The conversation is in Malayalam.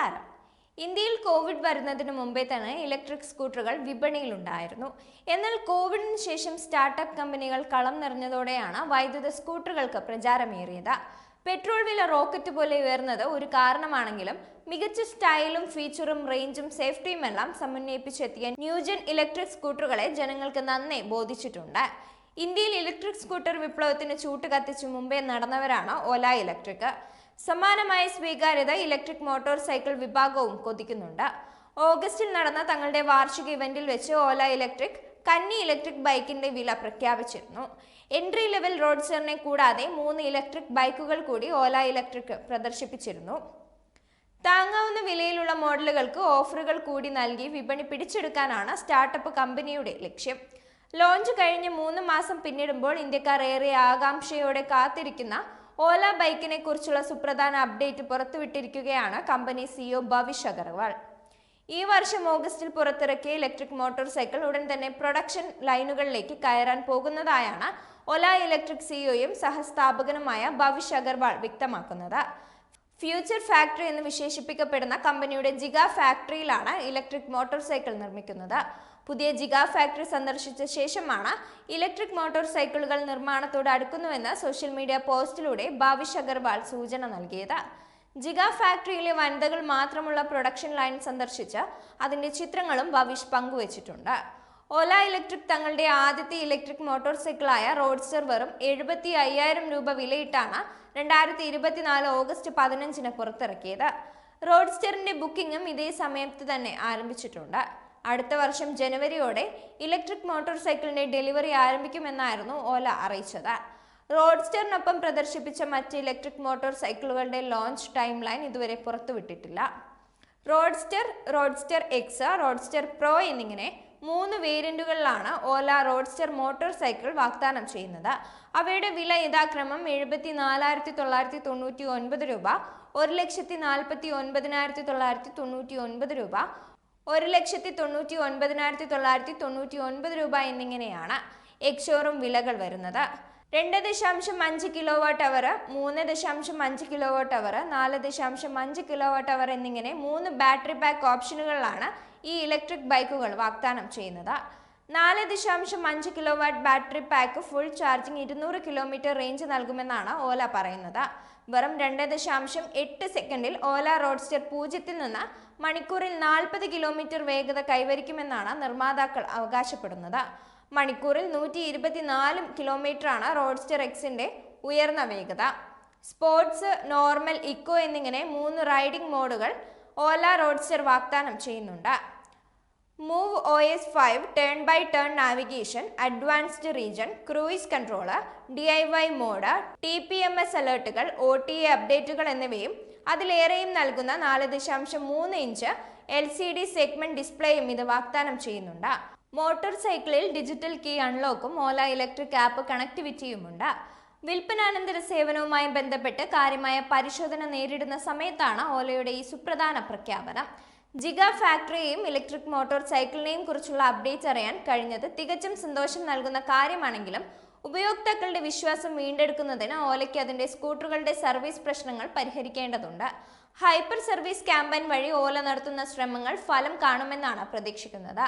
നമസ്കാരം. ഇന്ത്യയിൽ കോവിഡ് വരുന്നതിന് മുമ്പേ തന്നെ ഇലക്ട്രിക് സ്കൂട്ടറുകൾ വിപണിയിലുണ്ടായിരുന്നു. എന്നാൽ കോവിഡിന് ശേഷം സ്റ്റാർട്ടപ്പ് കമ്പനികൾ കളം നിറഞ്ഞതോടെയാണ് വൈദ്യുത സ്കൂട്ടറുകൾക്ക് പ്രചാരമേറിയത്. പെട്രോൾ വില റോക്കറ്റ് പോലെ ഉയർന്നത് ഒരു കാരണമാണെങ്കിലും മികച്ച സ്റ്റൈലും ഫീച്ചറും റേഞ്ചും സേഫ്റ്റിയും എല്ലാം സമന്വയിപ്പിച്ചെത്തിയ ന്യൂജൻ ഇലക്ട്രിക് സ്കൂട്ടറുകളെ ജനങ്ങൾക്ക് നന്നേ ബോധിച്ചിട്ടുണ്ട്. ഇന്ത്യയിൽ ഇലക്ട്രിക് സ്കൂട്ടർ വിപ്ലവത്തിന് ചൂട്ട് കത്തിച്ചു മുമ്പേ നടന്നവരാണ് ഒല ഇലക്ട്രിക്. സമാനമായ സ്വീകാര്യത ഇലക്ട്രിക് മോട്ടോർ സൈക്കിൾ വിഭാഗവും കൊതിക്കുന്നുണ്ട്. ഓഗസ്റ്റിൽ നടന്ന തങ്ങളുടെ വാർഷിക ഇവന്റിൽ വെച്ച് ഓല ഇലക്ട്രിക് കന്നി ഇലക്ട്രിക് ബൈക്കിന്റെ വില പ്രഖ്യാപിച്ചിരുന്നു. എൻട്രി ലെവൽ റോഡ്സ്റ്ററിനെ കൂടാതെ മൂന്ന് ഇലക്ട്രിക് ബൈക്കുകൾ കൂടി ഓല ഇലക്ട്രിക് പ്രദർശിപ്പിച്ചിരുന്നു. താങ്ങാവുന്ന വിലയിലുള്ള മോഡലുകൾക്ക് ഓഫറുകൾ കൂടി നൽകി വിപണി പിടിച്ചെടുക്കാനാണ് സ്റ്റാർട്ടപ്പ് കമ്പനിയുടെ ലക്ഷ്യം. ലോഞ്ച് കഴിഞ്ഞ് മൂന്ന് മാസം പിന്നിടുമ്പോൾ ഇന്ത്യക്കാർ ഏറെ ആകാംക്ഷയോടെ കാത്തിരിക്കുന്ന ഓല ബൈക്കിനെ കുറിച്ചുള്ള സുപ്രധാന അപ്ഡേറ്റ് പുറത്തുവിട്ടിരിക്കുകയാണ് കമ്പനി സിഇഒ ഭവിഷ് അഗർവാൾ. ഈ വർഷം ഓഗസ്റ്റിൽ പുറത്തിറക്കിയ ഇലക്ട്രിക് മോട്ടോർ സൈക്കിൾ ഉടൻ തന്നെ പ്രൊഡക്ഷൻ ലൈനുകളിലേക്ക് കയറാൻ പോകുന്നതായാണ് ഒല ഇലക്ട്രിക് സിഇഒയും സഹസ്ഥാപകനുമായ ഭവിഷ് അഗർവാൾ വ്യക്തമാക്കുന്നത്. ഫ്യൂച്ചർ ഫാക്ടറി എന്ന് വിശേഷിപ്പിക്കപ്പെടുന്ന കമ്പനിയുടെ ജിഗ ഫാക്ടറിയിലാണ് ഇലക്ട്രിക് മോട്ടോർ സൈക്കിൾ നിർമ്മിക്കുന്നത്. പുതിയ ജിഗാ ഫാക്ടറി സന്ദർശിച്ച ശേഷമാണ് ഇലക്ട്രിക് മോട്ടോർ സൈക്കിളുകൾ നിർമ്മാണത്തോട് അടുക്കുന്നുവെന്ന് സോഷ്യൽ മീഡിയ പോസ്റ്റിലൂടെ ഭാവിഷ് അഗർവാൾ സൂചന നൽകിയത്. ജിഗാ ഫാക്ടറിയിലെ വനിതകൾ മാത്രമുള്ള പ്രൊഡക്ഷൻ ലൈൻ സന്ദർശിച്ച് അതിന്റെ ചിത്രങ്ങളും ഭവിഷ് പങ്കുവച്ചിട്ടുണ്ട്. ഓല ഇലക്ട്രിക് തങ്ങളുടെ ആദ്യത്തെ ഇലക്ട്രിക് മോട്ടോർ സൈക്കിളായ റോഡ്സ്റ്റർ വെറും എഴുപത്തി അയ്യായിരം രൂപ വിലയിട്ടാണ് രണ്ടായിരത്തി ഇരുപത്തിനാല് ഓഗസ്റ്റ് പതിനഞ്ചിന് പുറത്തിറക്കിയത്. റോഡ്സ്റ്ററിന്റെ ബുക്കിംഗും ഇതേ സമയത്ത് തന്നെ ആരംഭിച്ചിട്ടുണ്ട്. അടുത്ത വർഷം ജനുവരിയോടെ ഇലക്ട്രിക് മോട്ടോർ സൈക്കിളിന്റെ ഡെലിവറി ആരംഭിക്കുമെന്നായിരുന്നു ഓല അറിയിച്ചത്. റോഡ്സ്റ്ററിനൊപ്പം പ്രദർശിപ്പിച്ച മറ്റ് ഇലക്ട്രിക് മോട്ടോർ സൈക്കിളുകളുടെ ലോഞ്ച് ടൈം ലൈൻ ഇതുവരെ പുറത്തുവിട്ടിട്ടില്ല. Roadster roadster X roadster pro എന്നിങ്ങനെ മൂന്ന് വേരിയന്റുകളിലാണ് ഓല റോഡ്സ്റ്റർ മോട്ടോർ സൈക്കിൾ വാഗ്ദാനം ചെയ്യുന്നത്. അവയുടെ വില യഥാക്രമം എഴുപത്തി നാലായിരത്തി തൊള്ളായിരത്തി തൊണ്ണൂറ്റി ഒൻപത് രൂപ ഒരു ലക്ഷത്തി നാൽപ്പത്തി ഒൻപതിനായിരത്തി തൊള്ളായിരത്തി തൊണ്ണൂറ്റി ഒൻപത് രൂപ ഒരു ലക്ഷത്തി തൊണ്ണൂറ്റി ഒൻപതിനായിരത്തി തൊള്ളായിരത്തി തൊണ്ണൂറ്റി ഒൻപത് രൂപ എന്നിങ്ങനെയാണ് എക്സോറും വിലകൾ വരുന്നത്. രണ്ട് ദശാംശം അഞ്ച് കിലോ വാട്ട് അവർ മൂന്ന് ദശാംശം അഞ്ച് കിലോ വാട്ട് അവർ നാല് ദശാംശം അഞ്ച് കിലോ വാട്ട് അവർ എന്നിങ്ങനെ മൂന്ന് ബാറ്ററി പാക്ക് ഓപ്ഷനുകളിലാണ് ഈ ഇലക്ട്രിക് ബൈക്കുകൾ വാഗ്ദാനം ചെയ്യുന്നത്. നാല് ദശാംശം അഞ്ച് kilowatt battery pack full charging ഇരുന്നൂറ് കിലോമീറ്റർ റേഞ്ച് നൽകുമെന്നാണ് ഓല പറയുന്നത്. വെറും രണ്ട് ദശാംശം എട്ട് സെക്കൻഡിൽ ഓല റോഡ്സ്റ്റർ പൂജ്യത്തിൽ നിന്ന് മണിക്കൂറിൽ നാൽപ്പത് കിലോമീറ്റർ വേഗത കൈവരിക്കുമെന്നാണ് നിർമ്മാതാക്കൾ അവകാശപ്പെടുന്നത്. മണിക്കൂറിൽ നൂറ്റി ഇരുപത്തിനാല് കിലോമീറ്ററാണ് റോഡ്സ്റ്റർ എക്സിന്റെ ഉയർന്ന വേഗത. സ്പോർട്സ് നോർമൽ ഇക്കോ എന്നിങ്ങനെ മൂന്ന് റൈഡിംഗ് മോഡുകൾ ഓല റോഡ്സ്റ്റർ വാഗ്ദാനം ചെയ്യുന്നുണ്ട്. Move O S five turn by turn navigation advanced regen cruise controller D I Y mode T P M S അലേർട്ടുകൾ O T A അപ്ഡേറ്റുകൾ എന്നിവയും അതിലേറെയും നൽകുന്ന നാല് ദശാംശം മൂന്ന് inch L C D segment ഡിസ്പ്ലേയും ഇത് വാഗ്ദാനം ചെയ്യുന്നുണ്ട്. മോട്ടോർ സൈക്കിളിൽ ഡിജിറ്റൽ കീ അൺലോക്കും ഓല ഇലക്ട്രിക് ആപ്പ് കണക്ടിവിറ്റിയും ഉണ്ട്. വിൽപ്പനാനന്തര സേവനവുമായി ബന്ധപ്പെട്ട് കാര്യമായ പരിശോധന നേരിടുന്ന സമയത്താണ് ഓലയുടെ ഈ സുപ്രധാന പ്രഖ്യാപനം. ജിഗ ഫാക്ടറിയെയും ഇലക്ട്രിക് മോട്ടോർ സൈക്കിളിനെയും കുറിച്ചുള്ള അപ്ഡേറ്റ് അറിയാൻ കഴിഞ്ഞത് തികച്ചും സന്തോഷം നൽകുന്ന കാര്യമാണെങ്കിലും ഉപയോക്താക്കളുടെ വിശ്വാസം വീണ്ടെടുക്കുന്നതിന് ഓലയ്ക്ക് അതിന്റെ സ്കൂട്ടറുകളുടെ സർവീസ് പ്രശ്നങ്ങൾ പരിഹരിക്കേണ്ടതുണ്ട്. ഹൈപ്പർ സർവീസ് ക്യാമ്പയിൻ വഴി ഓല നടത്തുന്ന ശ്രമങ്ങൾ ഫലം കാണുമെന്നാണ് പ്രതീക്ഷിക്കുന്നത്.